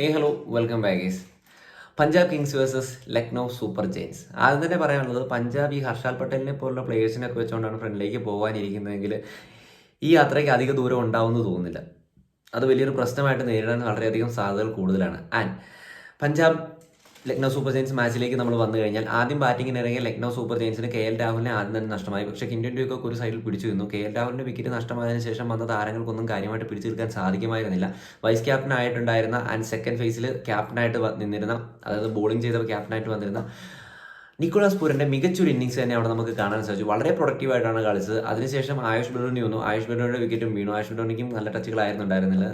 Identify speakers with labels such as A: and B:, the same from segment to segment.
A: Hey hello welcome back guys Punjab kings versus Lucknow super giants ആദ്യം തന്നെ പറയാനുള്ളത് പഞ്ചാബ് ഈ ഹർഷാൽ പട്ടേലിനെ പോലുള്ള പ്ലേയേഴ്സിനൊക്കെ വെച്ചുകൊണ്ടാണ് ഫ്രണ്ടിലേക്ക് പോകാനിരിക്കുന്നതെങ്കിൽ ഈ യാത്രയ്ക്ക് അധിക ദൂരം ഉണ്ടാവുമെന്ന് തോന്നുന്നില്ല. അത് വലിയൊരു പ്രശ്നമായിട്ട് നേരിടാൻ വളരെയധികം സാധ്യതകൾ കൂടുതലാണ്. And Punjab Lucknow super giants മാച്ചിലേക്ക് നമ്മൾ വന്നു കഴിഞ്ഞാൽ ആദ്യം ബാറ്റിംഗിന് ഇറങ്ങിയ ലക്നൗ സൂപ്പർ ജയൻസിന് കെ എൽ രാഹുലിനെ ആദ്യം തന്നെ നഷ്ടമായി. പക്ഷേ കിൻഡൻ ഡ്യൂക്കൊക്കെ ഒരു സൈഡിൽ പിടിച്ചു നിന്നു. കെ എൽ രാഹുലിന്റെ വിക്കറ്റ് നഷ്ടമായതിനു ശേഷം വന്ന താരങ്ങൾക്കൊന്നും കാര്യമായിട്ട് പിടിച്ചു നിൽക്കാൻ സാധിക്കുമായിരുന്നില്ല. വൈസ് ക്യാപ്റ്റൻ ആയിട്ടുണ്ടായിരുന്ന ആൻഡ് സെക്കൻഡ് ഫേസിൽ ക്യാപ്റ്റനായിട്ട് നിന്നിരുന്ന അതായത് ബോളിംഗ് ചെയ്ത ക്യാപ്റ്റനായിട്ട് വന്നിരുന്ന നിക്കോളാസ് പൂരന്റെ മികച്ചൊരു ഇന്നിങ്സ് തന്നെ അവിടെ നമുക്ക് കാണാൻ സാധിച്ചു. വളരെ പ്രൊഡക്റ്റീവ് ആയിട്ടാണ് കളിച്ചത്. അതിനുശേഷം ആയുഷ് ബെഡോണി വന്നു. ആയുഷ് ബെഡോണിയുടെ വിക്കറ്റും വീണു. ആയുഷ് ബെഡോണിക്കും നല്ല ടച്ചുകളായിരുന്നു ഉണ്ടായിരുന്നില്ല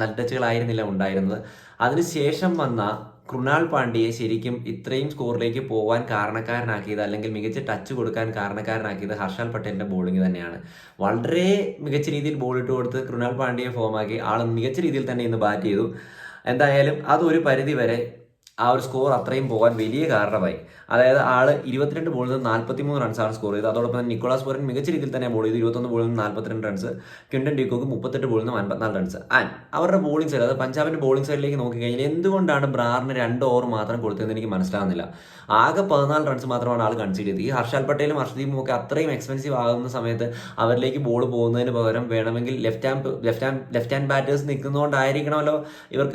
A: നല്ല ടച്ചുകളായിരുന്നില്ല ഉണ്ടായിരുന്നത്. അതിനുശേഷം വന്ന കൃണാൾ പാണ്ഡ്യയെ ശരിക്കും ഇത്രയും സ്കോറിലേക്ക് പോകാൻ കാരണക്കാരനാക്കിയത് അല്ലെങ്കിൽ മികച്ച ടച്ച് കൊടുക്കാൻ കാരണക്കാരനാക്കിയത് ഹർഷാൽ പട്ടേലിന്റെ ബോളിംഗ് തന്നെയാണ്. വളരെ മികച്ച രീതിയിൽ ബോൾ ഇട്ട് കൊടുത്ത് കൃണാൾ പാണ്ഡ്യയെ ഫോമാക്കി ആൾ മികച്ച രീതിയിൽ തന്നെ ഇന്ന് ബാറ്റ് ചെയ്തു. എന്തായാലും അത് ഒരു പരിധി വരെ ആ ഒരു സ്കോർ അത്രയും പോകാൻ വലിയ കാരണമായി. അതായത് ആൾ ഇരുപത്തിരണ്ട് ബോളിൽ നിന്ന് നാൽപ്പത്തിമൂന്ന് റൺസാണ് സ്കോർ ചെയ്തത്. അതോടൊപ്പം തന്നെ നിക്കോളാസ് പോരൻ മികച്ച രീതിയിൽ തന്നെ ബോൾ ചെയ്തു ഇരുപത്തൊന്ന് ബോളിൽ നിന്ന് നാൽപ്പത്തിരണ്ട് റൺസ് ക്വിൻഡൻ ഡിക്കോക്ക് മുപ്പത്തെട്ട് ബോളിൽ നിന്ന് അൻപത്തിനാല് റൺസ് ആൻഡ് അവരുടെ ബോളിംഗ് സൈഡ് അതായത് പഞ്ചാബിന്റെ ബോളിംഗ് സൈഡിലേക്ക് നോക്കിക്കഴിഞ്ഞാൽ എന്തുകൊണ്ടാണ് ബ്രാറിന് രണ്ട് ഓവർ മാത്രം കൊടുത്തതെന്ന് എനിക്ക് മനസ്സിലാകുന്നില്ല ആകെ പതിനാല് റൺസ് മാത്രമാണ് ആൾ കൺസീഡ് ചെയ്തത്. ഈ ഹർഷാൽ പട്ടേലും ഹർഷദീപും ഒക്കെ അത്രയും എക്സ്പെൻസീവ് ആകുന്ന സമയത്ത് അവരിലേക്ക് ബോൾ പോകുന്നതിന് പകരം വേണമെങ്കിൽ left hand left hand left hand batters നിൽക്കുന്നതുകൊണ്ടായിരിക്കണമല്ലോ ഇവർ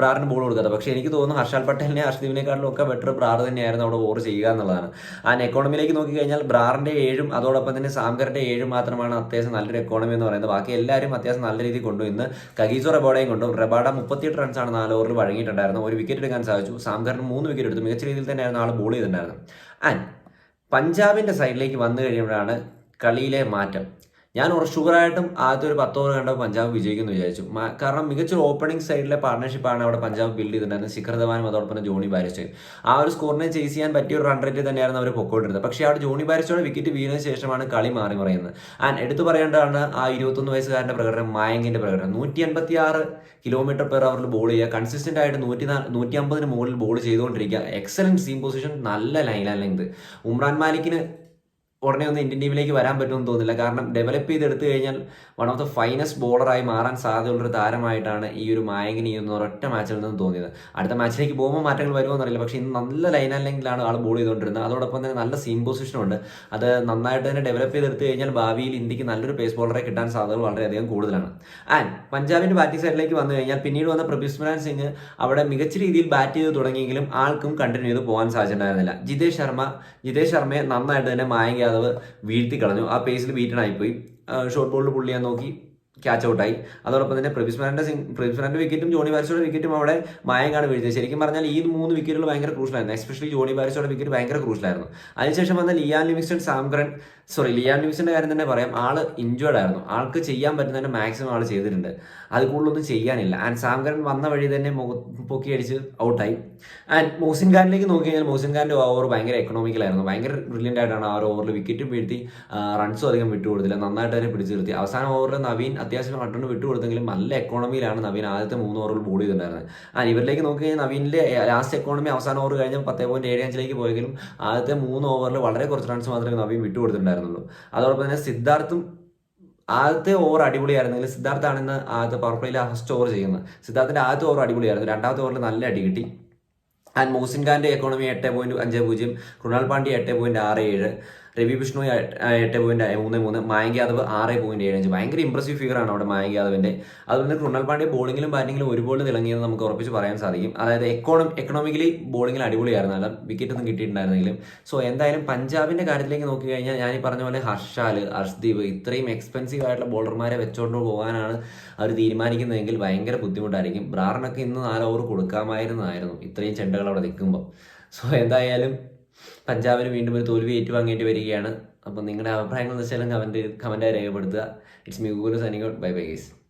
A: ബ്രാറിന് ബോൾ കൊടുക്കാത്തത്. പക്ഷേ എനിക്ക് തോന്നുന്നു ഹർഷാൽ പട്ടേലിനെ ഹർഷദീപിനെക്കാട്ടിലും ഒക്കെ ബെറ്റർ ബ്രാർ തന്നെയായിരുന്നു അവിടെ ഓവർ ചെയ്യുക എന്നുള്ളതാണ്. ആ എക്കോണമിയിലേക്ക് നോക്കിക്കഴിഞ്ഞാൽ ബ്രാറിന്റെ ഏഴും അതോടൊപ്പം തന്നെ സാംഗറിന്റെ ഏഴും മാത്രമാണ് അത്യാവശ്യം നല്ലൊരു എക്കോണമി എന്ന് പറയുന്നത്. ബാക്കി എല്ലാവരും അത്യാവശ്യം നല്ല രീതിയിൽ കൊണ്ടു. ഇന്ന് കഗീസോ റെബാഡയും കൊണ്ടു റെബാഡ മുപ്പത്തിയെട്ട് റൺസാണ് നാല് ഓവറിൽ വഴങ്ങിയിട്ടുണ്ടായിരുന്നത്. ഒരു വിക്കറ്റ് എടുക്കാൻ സാധിച്ചു. സാംഗറിന് മൂന്ന് വിക്കറ്റ് എടുത്തു. മികച്ച രീതിയിൽ തന്നെയായിരുന്നു ആൾ ബോൾ ചെയ്തിട്ടുണ്ടായിരുന്നത്. ആൻഡ് പഞ്ചാബിന്റെ സൈഡിലേക്ക് വന്നു കഴിയുമ്പോഴാണ് കളിയിലെ മാറ്റം. ഞാൻ ഒരു ഷുവറായിട്ടും ആദ്യത്തെ ഒരു പത്ത് ഓവർ കണ്ടപ്പോൾ പഞ്ചാബ് വിജയിക്കുന്നു വിചാരിച്ചു. കാരണം മികച്ചൊരു ഓപ്പണിംഗ് സൈഡിലെ പാർട്ണർഷിപ്പാണ് അവിടെ പഞ്ചാബ് ബിൽഡ് ചെയ്തിട്ടുണ്ടായിരുന്നത്. ശിഖർ ധവാനും അതോടൊപ്പം ജോണി ബാരിസ്റ്റോയും. ആ ഒരു സ്കോറിനെ ചേസ് ചെയ്യാൻ പറ്റിയ ഒരു റൺ റേറ്റ് തന്നെയായിരുന്നു അവർ പൊക്കോണ്ടിരുന്നത്. പക്ഷേ അവിടെ ജോണി ബാരിസ്റ്റോയുടെ വിക്കറ്റ് വീണതിന് ശേഷമാണ് കളി മാറി മറിയുന്നത് ആൻഡ് എടുത്തു പറയേണ്ടതാണ് ആ ഇരുപത്തൊന്ന് വയസ്സുകാരന്റെ പ്രകടനം മായങ്കിന്റെ പ്രകടനം. നൂറ്റി അൻപത്തി ആറ് കിലോമീറ്റർ പെർ അവറിൽ ബോൾ ചെയ്യുക കൺസിസ്റ്റന്റ് ആയിട്ട് നൂറ്റി നൂറ്റി അമ്പതിന് മുകളിൽ ബോൾ ചെയ്തുകൊണ്ടിരിക്കുക. എക്സലന്റ് സീം പൊസിഷൻ നല്ല ലൈൻ ലെങ്ത് ഉമ്രാൻ മാലിക്കിന് ഉടനെ ഒന്നും ഇന്ത്യൻ ടീമിലേക്ക് വരാൻ പറ്റുമെന്ന് തോന്നുന്നില്ല. കാരണം ഡെവലപ്പ് ചെയ്തെടുത്തു കഴിഞ്ഞാൽ വൺ ഓഫ് ദ ഫൈനസ്റ്റ് ബോളറായി മാറാൻ സാധ്യതയുള്ളൊരു താരമായിട്ടാണ് ഈ ഒരു മായകിനി എന്ന ഒരൊറ്റ മാച്ചിൽ നിന്ന് തോന്നിയത്. അടുത്ത മാച്ചിലേക്ക് പോകുമ്പോൾ മാറ്റങ്ങൾ വരുമോ എന്നറിയില്ല. പക്ഷേ ഇന്ന് നല്ല ലൈൻ അല്ലെങ്കിലാണ് ആൾ ബോൾ ചെയ്തുകൊണ്ടിരുന്നത്. അതോടൊപ്പം തന്നെ നല്ല സീം പൊസിഷനുണ്ട് അത് നന്നായിട്ട് തന്നെ ഡെവലപ്പ് ചെയ്തെടുത്തു കഴിഞ്ഞാൽ ഭാവിയിൽ ഇന്ത്യയ്ക്ക് നല്ലൊരു പേസ് ബോളറെ കിട്ടാൻ സാധ്യതകൾ വളരെയധികം കൂടുതലാണ്. ആൻഡ് പഞ്ചാബിന്റെ ബാറ്റിംഗ് സൈഡിലേക്ക് വന്നു കഴിഞ്ഞാൽ പിന്നീട് വന്ന പ്രഭ്യുസ്മരാൻ സിംഗ് അവിടെ മികച്ച രീതിയിൽ ബാറ്റ് ചെയ്ത് തുടങ്ങിയെങ്കിലും ആൾക്കും കണ്ടിന്യൂ ചെയ്ത് പോകാൻ സാധിച്ചിട്ടുണ്ടായിരുന്നില്ല ജിതേഷ് ശർമ്മ ജിതേഷ് ശർമ്മയെ നന്നായിട്ട് തന്നെ മായങ്ക് യാദവ് വീഴ്ത്തി കളഞ്ഞു ആ പേസിൽ ബീറ്റൺ ആയിപ്പോയി. ഷോർട്ട് ബോളിൽ പുള്ളി ചെയ്യാൻ നോക്കി. ക്യാച്ച് ഔട്ടായി അതോടൊപ്പം തന്നെ പ്രഭിസ്മരന്റെ പ്രഭിസ്മരന്റെ വിക്കറ്റും ജോണി ബാരിസോയുടെ വിക്കറ്റും അവിടെ മായങ്കാണ് വീഴുന്നത്. ശരിക്കും പറഞ്ഞാൽ ഈ മൂന്ന് വിക്കറ്റുകൾ ഭയങ്കര ക്രൂഷ്യലായിരുന്നു എസ്പെഷ്യലി ജോണി ബാരിസോയുടെ വിക്കറ്റ് ഭയങ്കര ക്രൂഷ്യലായിരുന്നു അതിനുശേഷം വന്ന ലിയാൻ ലിമിക്സൺ സാംഗ്രൻ സോറി ലിയാൻ ലിമിക്സിന്റെ കാര്യം തന്നെ പറയാം. ആൾ ഇഞ്ചേർഡ് ആയിരുന്നു. ആൾക്ക് ചെയ്യാൻ പറ്റുന്നതിന്റെ മാക്സിമം ആൾ ചെയ്തിട്ടുണ്ട്. അത് കൂടുതലൊന്നും ചെയ്യാനില്ല. ആൻഡ് സാംഗ്രൻ വന്ന വഴി തന്നെ പൊക്കി അടിച്ച് ഔട്ടായി ആൻഡ് മോസിൻ ഖാനിലേക്ക് നോക്കി കഴിഞ്ഞാൽ മോസിൻ ഖാന്റെ ഓവർ ഭയങ്കര എക്കണോമിക്കലായിരുന്നു ഭയങ്കര ബ്രില്യന്റ് ആയിട്ടാണ് ആ ഓവറിൽ വിക്കറ്റും വീഴ്ത്തി റൺസും അധികം വിട്ടുകൊടുത്തില്ല. നന്നായിട്ട് തന്നെ പിടിച്ചു നിർത്തി. അവസാന ഓവറിൽ നവീൻ അത്യാവശ്യം റണ്ണ് വിട്ടുകൊടുത്തെങ്കിലും നല്ല എക്കോണമിയിലാണ് നവീൻ ആദ്യത്തെ മൂന്ന് ഓവറിൽ ബോൾ ചെയ്തിട്ടുണ്ടായിരുന്നത്. ആ ഇവരിലേക്ക് നോക്കി കഴിഞ്ഞാൽ നവീനിലെ ലാസ്റ്റ് എക്കോണമി അവസാന ഓവർ കഴിഞ്ഞ് പത്തേ പോയിന്റ് ഏഴ് അഞ്ചിലേക്ക് പോയെങ്കിലും ആദ്യത്തെ മൂന്ന് ഓവറിൽ വളരെ കുറച്ച് റൺസ് മാത്രമേ നവീൻ വിട്ടുകൊടുത്തിട്ടുണ്ടായിരുന്നുള്ളൂ അതോടൊപ്പം തന്നെ സിദ്ധാർത്ഥും ആദ്യത്തെ ഓവർ അടിപൊളിയായിരുന്നെങ്കിൽ സിദ്ധാർത്ഥാണ് ഇന്ന് ആദ്യത്തെ പവർ പ്ലേയിൽ ഫസ്റ്റ് ഓവർ ചെയ്യുന്നത്. സിദ്ധാർത്ഥിന്റെ ആദ്യത്തെ ഓവർ അടിപൊളിയായിരുന്നു. രണ്ടാമത്തെ ഓവറിൽ നല്ല അടി കിട്ടി. ആൻഡ് മോസിൻ ഖാന്റെ എക്കോണമി എട്ട് പോയിന്റ് അഞ്ച് പൂജ്യം കൃണാൽ പാണ്ഡ്യ എട്ട് പോയിന്റ് ആറ് ഏഴ്. രവി വിഷ്ണു എട്ട് പോയിന്റ് മൂന്ന് മൂന്ന്. മായങ്ക് യാദവ് ആറ് പോയിന്റ് ഏഴ് അഞ്ച്. ഭയങ്കര ഇംപ്രസീവ് ആണ് അവിടെ മായങ്ക് യാദവിന്റെ അതുപോലെ കൃണൽ പാണ്ഡ്യ ബോളിംഗിലും ബാറ്റിംഗിലും ഒരുപോലെ തിളങ്ങിയെന്ന് നമുക്ക് ഉറപ്പിച്ച് പറയാൻ സാധിക്കും. അതായത് എക്കോണം എക്കണോമിക്കലി ബോളിംഗിൽ അടിപൊളിയായിരുന്നു. അല്ല വിക്കറ്റ് ഒന്നും കിട്ടിയിട്ടുണ്ടായിരുന്നെങ്കിലും. സോ എന്തായാലും പഞ്ചാബിന്റെ കാര്യത്തിലേക്ക് നോക്കി കഴിഞ്ഞാൽ ഞാൻ ഈ പറഞ്ഞ പോലെ ഹർഷാൽ ഹർഷ്ദീപ് ഇത്രയും എക്സ്പെൻസീവ് ആയിട്ടുള്ള ബോളർമാരെ വെച്ചുകൊണ്ട് പോകാനാണ് അവർ തീരുമാനിക്കുന്നതെങ്കിൽ ഭയങ്കര ബുദ്ധിമുട്ടായിരിക്കും. ബ്രാറിനൊക്കെ ഇന്ന് നാല് ഓവർ കൊടുക്കാമായിരുന്നതായിരുന്നു ഇത്രയും ചെണ്ടകൾ അവിടെ നിൽക്കുമ്പോൾ സോ എന്തായാലും പഞ്ചാബിന് വീണ്ടും ഒരു തോൽവി ഏറ്റുവാങ്ങേണ്ടി വരികയാണ്. അപ്പം നിങ്ങളുടെ അഭിപ്രായങ്ങൾ എന്ന് വെച്ചാലും കമന്റ് കമന്റായി രേഖപ്പെടുത്തുക. It's me Google signing out bye bye guys